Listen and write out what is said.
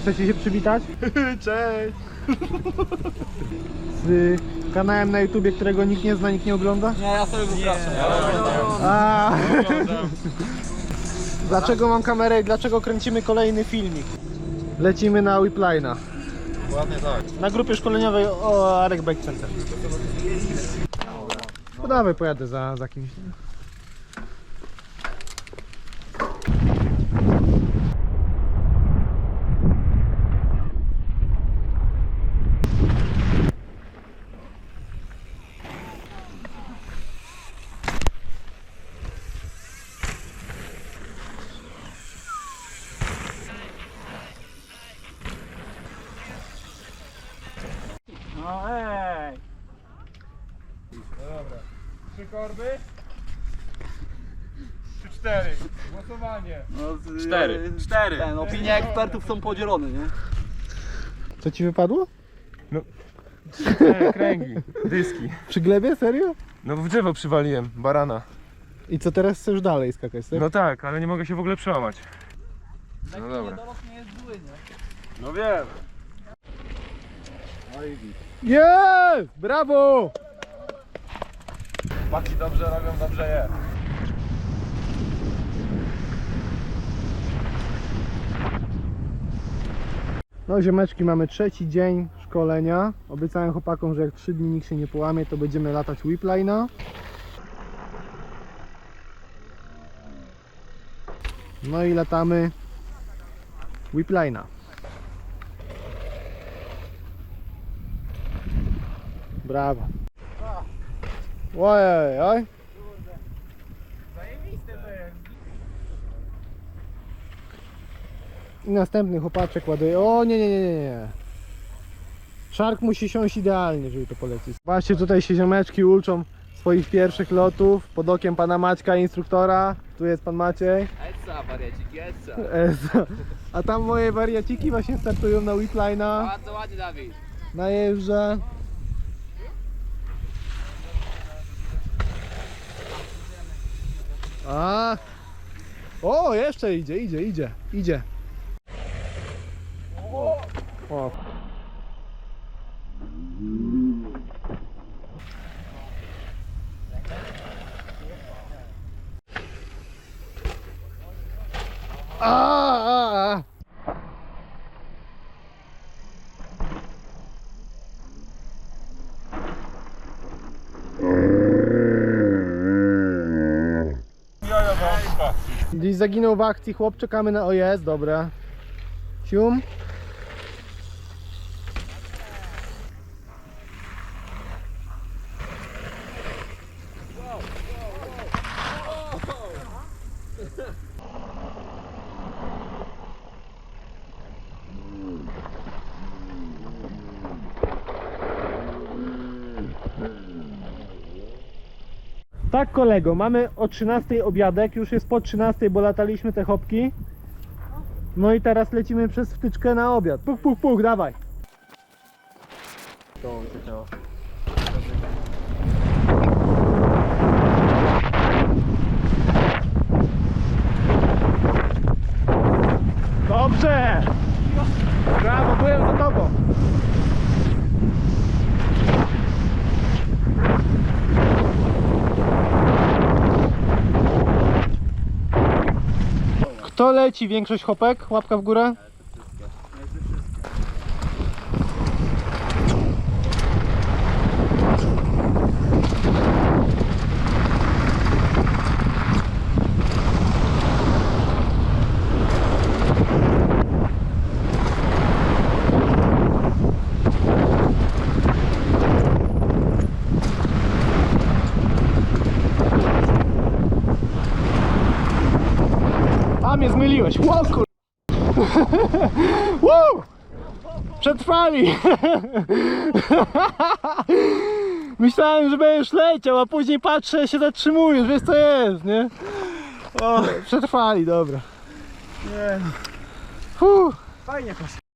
Chcecie się przywitać? Cześć! Z kanałem na YouTubie, którego nikt nie zna, nikt nie ogląda? Nie, ja sobie wypraszam. A. Dlaczego mam kamerę i dlaczego kręcimy kolejny filmik? Lecimy na Whipline'a. Ładnie tak. Na grupie szkoleniowej o Arek Bike Center. No dawaj, pojadę za, za kimś. No ej. Dobra. Trzy korby? Trzy, cztery. Głosowanie. No, z, Cztery. Cztery. Ten, opinie ekspertów są podzielone, nie? Co ci wypadło? Cztery kręgi. Dyski. Przy glebie? Serio? No w drzewo przywaliłem, barana. I co teraz chcesz dalej skakać, tak? No tak, ale nie mogę się w ogóle przełamać. No dobra. nie jest zły, nie? No wiem. Jest! Brawo! Paki dobrze robią, dobrze je. No ziomeczki, mamy trzeci dzień szkolenia. Obiecałem chłopakom, że jak trzy dni nikt się nie połamie, to będziemy latać whipline'a. No i latamy whipline'a. Brawo. Ojej, oj. I następny chłopaczek ładuje. O nie, nie, nie, nie, nie. Szark musi siąść idealnie, żeby to polecić. Zobaczcie, tutaj się ziomeczki uczą swoich pierwszych lotów pod okiem pana Maćka, instruktora. Tu jest pan Maciej. Eca, wariaciki, eca. Eso. A tam moje wariaciki właśnie startują na whipline'a, Bardzo ładnie, Dawid. na A. O, jeszcze idzie, idzie, idzie, idzie. O. A, a, a. Jaja wąska. Gdzieś zaginął w akcji chłop, czekamy na OJS, dobra. Sium. Tak kolego, mamy o 13 obiadek, już jest po 13, bo lataliśmy te hopki. No i teraz lecimy przez wtyczkę na obiad. Puk, puk, puk, dawaj. Dobrze! Brawo, byłem za tobą. Kto leci większość hopek? Łapka w górę. Zmyliłeś. Wow, kur... Woo! Przetrwali! Myślałem, że będziesz leciał, a później patrzę, się zatrzymujesz, wiesz co jest, nie? O, przetrwali, dobra. Nie. Fuh. Fajnie poszło.